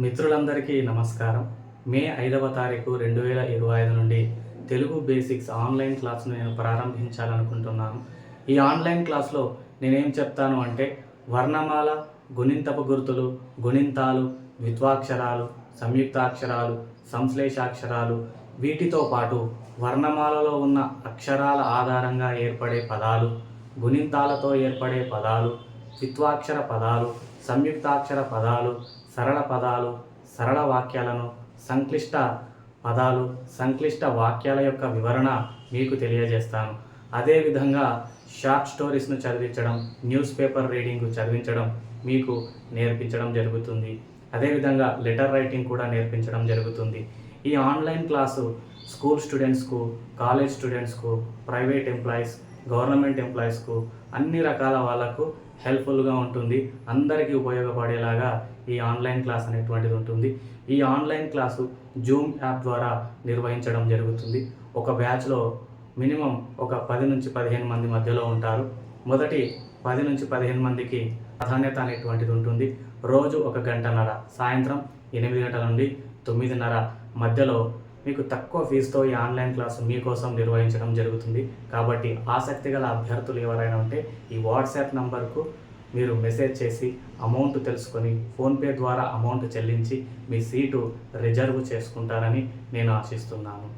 మిత్రులందరికీ నమస్కారం. మే ఐదవ తారీఖు రెండు వేల ఇరవై ఐదు నుండి తెలుగు బేసిక్స్ ఆన్లైన్ క్లాస్ను నేను ప్రారంభించాలనుకుంటున్నాను. ఈ ఆన్లైన్ క్లాస్లో నేనేం చెప్తాను అంటే వర్ణమాల గుణింతపు గుర్తులు గుణింతాలు ద్విత్వాక్షరాలు సంయుక్తాక్షరాలు సంశ్లేషాక్షరాలు వీటితో పాటు వర్ణమాలలో ఉన్న అక్షరాల ఆధారంగా ఏర్పడే పదాలు గుణింతాలతో ఏర్పడే పదాలు ద్విత్వాక్షర పదాలు సంయుక్తాక్షర పదాలు సరళ పదాలు సరళ వాక్యాలను సంక్లిష్ట పదాలు సంక్లిష్ట వాక్యాల యొక్క వివరణ మీకు తెలియజేస్తాను. అదేవిధంగా షార్ట్ స్టోరీస్ను చదివించడం న్యూస్ పేపర్ రీడింగ్ చదివించడం మీకు నేర్పించడం జరుగుతుంది. అదేవిధంగా లెటర్ రైటింగ్ కూడా నేర్పించడం జరుగుతుంది. ఈ ఆన్లైన్ క్లాసు స్కూల్ స్టూడెంట్స్కు కాలేజ్ స్టూడెంట్స్కు ప్రైవేట్ ఎంప్లాయీస్ గవర్నమెంట్ ఎంప్లాయీస్కు అన్ని రకాల వాళ్ళకు హెల్ప్ఫుల్గా ఉంటుంది. అందరికీ ఉపయోగపడేలాగా ఈ ఆన్లైన్ క్లాస్ అనేటువంటిది ఉంటుంది. ఈ ఆన్లైన్ క్లాసు జూమ్ యాప్ ద్వారా నిర్వహించడం జరుగుతుంది. ఒక బ్యాచ్లో మినిమం ఒక పది నుంచి పదిహేను మంది మధ్యలో ఉంటారు. మొదటి పది నుంచి పదిహేను మందికి ప్రాధాన్యత అనేటువంటిది ఉంటుంది. రోజు ఒక గంటన్నర సాయంత్రం ఎనిమిది గంటల నుండి తొమ్మిదిన్నర మధ్యలో మీకు తక్కువ ఫీజుతో ఈ ఆన్లైన్ క్లాసు మీకోసం నిర్వహించడం జరుగుతుంది. కాబట్టి ఆసక్తి గల అభ్యర్థులు ఎవరైనా ఉంటే ఈ వాట్సాప్ నంబర్కు మీరు మెసేజ్ చేసి అమౌంట్ తెలుసుకొని ఫోన్పే ద్వారా అమౌంట్ చెల్లించి మీ సీటు రిజర్వ్ చేసుకుంటారని నేను ఆశిస్తున్నాను.